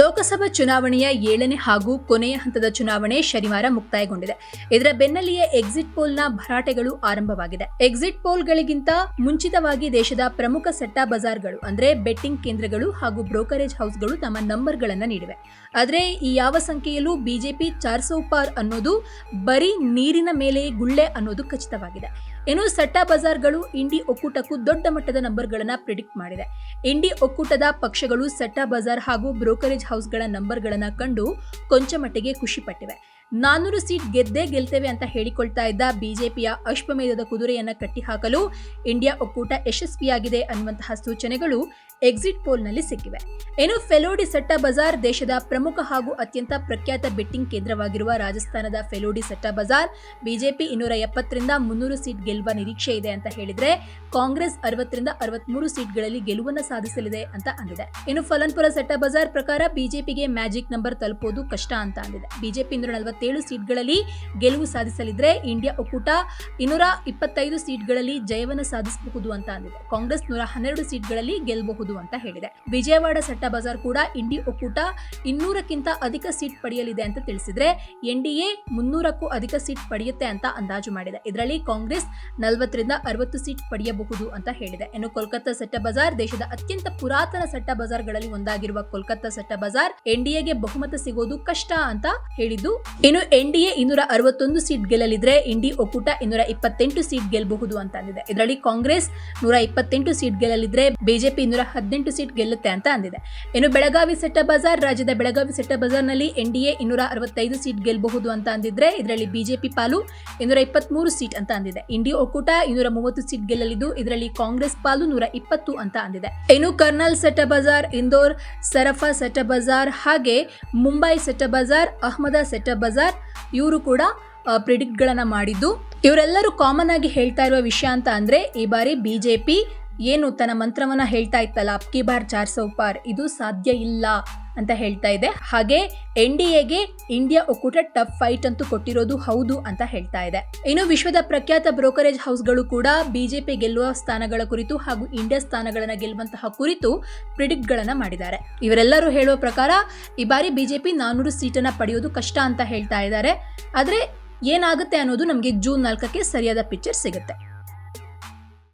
ಲೋಕಸಭಾ ಚುನಾವಣೆಯ ಏಳನೇ ಹಾಗೂ ಕೊನೆಯ ಹಂತದ ಚುನಾವಣೆ ಶನಿವಾರ ಮುಕ್ತಾಯಗೊಂಡಿದೆ. ಇದರ ಬೆನ್ನಲ್ಲಿಯೇ ಎಕ್ಸಿಟ್ ಪೋಲ್ನ ಭರಾಟೆಗಳು ಆರಂಭವಾಗಿದೆ. ಎಕ್ಸಿಟ್ ಪೋಲ್ಗಳಿಗಿಂತ ಮುಂಚಿತವಾಗಿ ದೇಶದ ಪ್ರಮುಖ ಸೆಟ್ಟಾ ಬಜಾರ್ಗಳು ಅಂದ್ರೆ ಬೆಟ್ಟಿಂಗ್ ಕೇಂದ್ರಗಳು ಹಾಗೂ ಬ್ರೋಕರೇಜ್ ಹೌಸ್ಗಳು ತಮ್ಮ ನಂಬರ್ಗಳನ್ನು ನೀಡಿವೆ. ಆದರೆ ಈ ಯಾವ ಸಂಖ್ಯೆಯಲ್ಲೂ ಬಿಜೆಪಿ ಚಾರ್ಸೋ ಪಾರ್ ಅನ್ನೋದು ಬರೀ ನೀರಿನ ಮೇಲೆ ಗುಳ್ಳೆ ಅನ್ನೋದು ಖಚಿತವಾಗಿದೆ. ಇನ್ನು ಸಟ್ಟಾ ಬಜಾರ್ಗಳು ಇಂಡಿ ಒಕ್ಕೂಟಕ್ಕೂ ದೊಡ್ಡ ಮಟ್ಟದ ನಂಬರ್ಗಳನ್ನು ಪ್ರಿಡಿಕ್ಟ್ ಮಾಡಿದೆ. ಇಂಡಿ ಒಕ್ಕೂಟದ ಪಕ್ಷಗಳು ಸಟ್ಟಾ ಬಜಾರ್ ಹಾಗೂ ಬ್ರೋಕರೇಜ್ ಹೌಸ್ಗಳ ನಂಬರ್ಗಳನ್ನು ಕಂಡು ಕೊಂಚ ಮಟ್ಟಿಗೆ ಖುಷಿಪಟ್ಟಿವೆ ನಾನ್ನೂರು ಸೀಟ್ ಗೆದ್ದೇ ಗೆಲ್ತೇವೆ ಅಂತ ಹೇಳಿಕೊಳ್ತಾ ಇದ್ದ ಬಿಜೆಪಿಯ ಅಶ್ವಮೇಧದ ಕುದುರೆಯನ್ನು ಕಟ್ಟಿಹಾಕಲು ಇಂಡಿಯಾ ಒಕ್ಕೂಟ ಯಶಸ್ವಿಯಾಗಿದೆ ಅನ್ನುವಂತಹ ಸೂಚನೆಗಳು ಎಕ್ಸಿಟ್ ಪೋಲ್ನಲ್ಲಿ ಸಿಕ್ಕಿವೆ. ಇನ್ನು ಫೆಲೋಡಿ ಸಟ್ಟ ಬಜಾರ್ ದೇಶದ ಪ್ರಮುಖ ಹಾಗೂ ಅತ್ಯಂತ ಪ್ರಖ್ಯಾತ ಬೆಟ್ಟಿಂಗ್ ಕೇಂದ್ರವಾಗಿರುವ ರಾಜಸ್ಥಾನದ ಫೆಲೋಡಿ ಸಟ್ಟ ಬಜಾರ್, ಬಿಜೆಪಿ ಇನ್ನೂರ ಎಪ್ಪತ್ತರಿಂದ ಮುನ್ನೂರು ಸೀಟ್ ಗೆಲ್ಲುವ ನಿರೀಕ್ಷೆ ಇದೆ ಅಂತ ಹೇಳಿದ್ರೆ ಕಾಂಗ್ರೆಸ್ ಅರವತ್ತರಿಂದ ಅರವತ್ಮೂರು ಸೀಟ್ಗಳಲ್ಲಿ ಗೆಲುವನ್ನ ಸಾಧಿಸಲಿದೆ ಅಂತ ಅಂದಿದೆ. ಇನ್ನು ಫಲನ್ಪುರ ಸಟ್ಟ ಬಜಾರ್ ಪ್ರಕಾರ ಬಿಜೆಪಿಗೆ ಮ್ಯಾಜಿಕ್ ನಂಬರ್ ತಲುಪೋದು ಕಷ್ಟ ಅಂತ ಅಂದಿದೆ. ಬಿಜೆಪಿ ಇನ್ನೂರ ನಲವತ್ತೇಳು ಸೀಟ್ಗಳಲ್ಲಿ ಗೆಲುವು ಸಾಧಿಸಲಿದ್ರೆ ಇಂಡಿಯಾ ಒಕ್ಕೂಟ ಇನ್ನೂರ ಇಪ್ಪತ್ತೈದು ಸೀಟ್ಗಳಲ್ಲಿ ಜಯವನ್ನು ಸಾಧಿಸಬಹುದು ಅಂತ ಅಂದಿದೆ. ಕಾಂಗ್ರೆಸ್ ನೂರ ಹನ್ನೆರಡು ಸೀಟ್ಗಳಲ್ಲಿ ಗೆಲ್ಲಬಹುದು. ಅಂತ ಹೇಳಿದೆ. ವಿಜಯವಾಡ ಸಟ್ಟ ಬಜಾರ್ ಕೂಡ ಇಂಡಿ ಒಕ್ಕೂಟ ಇನ್ನೂರಕ್ಕಿಂತ ಅಧಿಕ ಸೀಟ್ ಪಡೆಯಲಿದೆ ಅಂತ ತಿಳಿಸಿದ್ರೆ ಎನ್ಡಿಎ ಮುನ್ನೂರಕ್ಕೂ ಅಧಿಕ ಸೀಟ್ ಪಡೆಯುತ್ತೆ ಅಂತ ಅಂದಾಜು ಮಾಡಿದೆ. ಇದರಲ್ಲಿ ಕಾಂಗ್ರೆಸ್ ನಲವತ್ತರಿಂದ ಅರವತ್ತು ಸೀಟ್ ಪಡೆಯಬಹುದು ಅಂತ ಹೇಳಿದೆ. ಇನ್ನು ಕೋಲ್ಕತ್ತಾ ಸಟ್ಟ ಬಜಾರ್ ದೇಶದ ಅತ್ಯಂತ ಪುರಾತನ ಸಟ್ಟ ಬಜಾರ್ಗಳಲ್ಲಿ ಒಂದಾಗಿರುವ ಕೋಲ್ಕತ್ತಾ ಸಟ್ಟ ಬಜಾರ್ ಎನ್ಡಿಎಗೆ ಬಹುಮತ ಸಿಗೋದು ಕಷ್ಟ ಅಂತ ಹೇಳಿದ್ದು. ಇನ್ನು ಎನ್ಡಿಎ ಇನ್ನೂರ ಅರವತ್ತೊಂದು ಸೀಟ್ ಗೆಲ್ಲಲಿದ್ರೆ ಇಂಡಿ ಒಕ್ಕೂಟ ಇನ್ನೂರ ಇಪ್ಪತ್ತೆಂಟು ಸೀಟ್ ಗೆಲ್ಲಬಹುದು ಅಂತ ಅಂದಿದೆ. ಇದರಲ್ಲಿ ಕಾಂಗ್ರೆಸ್ ನೂರ ಇಪ್ಪತ್ತೆಂಟು ಸೀಟ್ ಗೆಲ್ಲಲಿದ್ರೆ ಬಿಜೆಪಿ ಇನ್ನೂರ ಹದಿನೆಂಟು ಸೀಟ್ ಗೆಲ್ಲುತ್ತೆ ಅಂತ ಅಂದಿದೆ. ಇನ್ನು ಬೆಳಗಾವಿ ಸೆಟ್ಟ ಬಜಾರ್, ರಾಜ್ಯದ ಬೆಳಗಾವಿ ಸೆಟ್ಟ ಬಜಾರ್ನಲ್ಲಿ ಎನ್ಡಿಎ ಇನ್ನೂರ ಅರವತ್ತೈದು ಸೀಟ್ ಗೆಲ್ಲಬಹುದು ಅಂತ ಅಂದಿದ್ರೆ ಇದರಲ್ಲಿ ಬಿಜೆಪಿ ಪಾಲು ಇನ್ನೂರ ಇಪ್ಪತ್ಮೂರು ಸೀಟ್ ಅಂತ ಅಂದಿದೆ. ಇಂಡಿ ಒಕ್ಕೂಟ ಇನ್ನೂರ ಮೂವತ್ತು ಸೀಟ್ ಗೆಲ್ಲಲಿದ್ದು ಇದರಲ್ಲಿ ಕಾಂಗ್ರೆಸ್ ಪಾಲು ನೂರ ಇಪ್ಪತ್ತು ಅಂತ ಅಂದಿದೆ. ಇನ್ನು ಕರ್ನಲ್ ಸೆಟ್ಟ ಬಜಾರ್, ಇಂದೋರ್ ಸರಫಾ ಸೆಟ್ಟ ಬಜಾರ್ ಹಾಗೆ ಮುಂಬೈ ಸೆಟ್ಟ ಬಜಾರ್, ಅಹಮದ ಸೆಟ್ಟ ಬಜಾರ್ ಇವರು ಕೂಡ ಪ್ರಿಡಿಕ್ಟ್ಗಳನ್ನು ಮಾಡಿದ್ದು. ಇವರೆಲ್ಲರೂ ಕಾಮನ್ ಆಗಿ ಹೇಳ್ತಾ ಇರುವ ವಿಷಯ ಅಂತ ಅಂದರೆ ಈ ಬಾರಿ ಬಿಜೆಪಿ ಏನು ತನ್ನ ಮಂತ್ರವನ್ನ ಹೇಳ್ತಾ ಇತ್ತಲ್ಲ, ಅಪ್ಕಿ ಬಾರ್ ಚಾರ್ ಸೌ ಪಾರ್, ಇದು ಸಾಧ್ಯ ಇಲ್ಲ ಅಂತ ಹೇಳ್ತಾ ಇದೆ. ಹಾಗೆ ಎನ್ ಡಿ ಎಗೆ ಇಂಡಿಯಾ ಒಕ್ಕೂಟ ಟಫ್ ಫೈಟ್ ಅಂತೂ ಕೊಟ್ಟಿರೋದು ಹೌದು ಅಂತ ಹೇಳ್ತಾ ಇದೆ. ಇನ್ನು ವಿಶ್ವದ ಪ್ರಖ್ಯಾತ ಬ್ರೋಕರೇಜ್ ಹೌಸ್ಗಳು ಕೂಡ ಬಿಜೆಪಿ ಗೆಲ್ಲುವ ಸ್ಥಾನಗಳ ಕುರಿತು ಹಾಗೂ ಇಂಡಿಯಾ ಸ್ಥಾನಗಳನ್ನು ಗೆಲ್ಲುವಂತಹ ಕುರಿತು ಪ್ರಿಡಿಕ್ಟ್ಗಳನ್ನು ಮಾಡಿದ್ದಾರೆ. ಇವರೆಲ್ಲರೂ ಹೇಳುವ ಪ್ರಕಾರ ಈ ಬಾರಿ ಬಿಜೆಪಿ ನಾನ್ನೂರು ಸೀಟನ್ನು ಪಡೆಯೋದು ಕಷ್ಟ ಅಂತ ಹೇಳ್ತಾ ಇದ್ದಾರೆ. ಆದರೆ ಏನಾಗುತ್ತೆ ಅನ್ನೋದು ನಮಗೆ ಜೂನ್ ನಾಲ್ಕಕ್ಕೆ ಸರಿಯಾದ ಪಿಕ್ಚರ್ ಸಿಗುತ್ತೆ.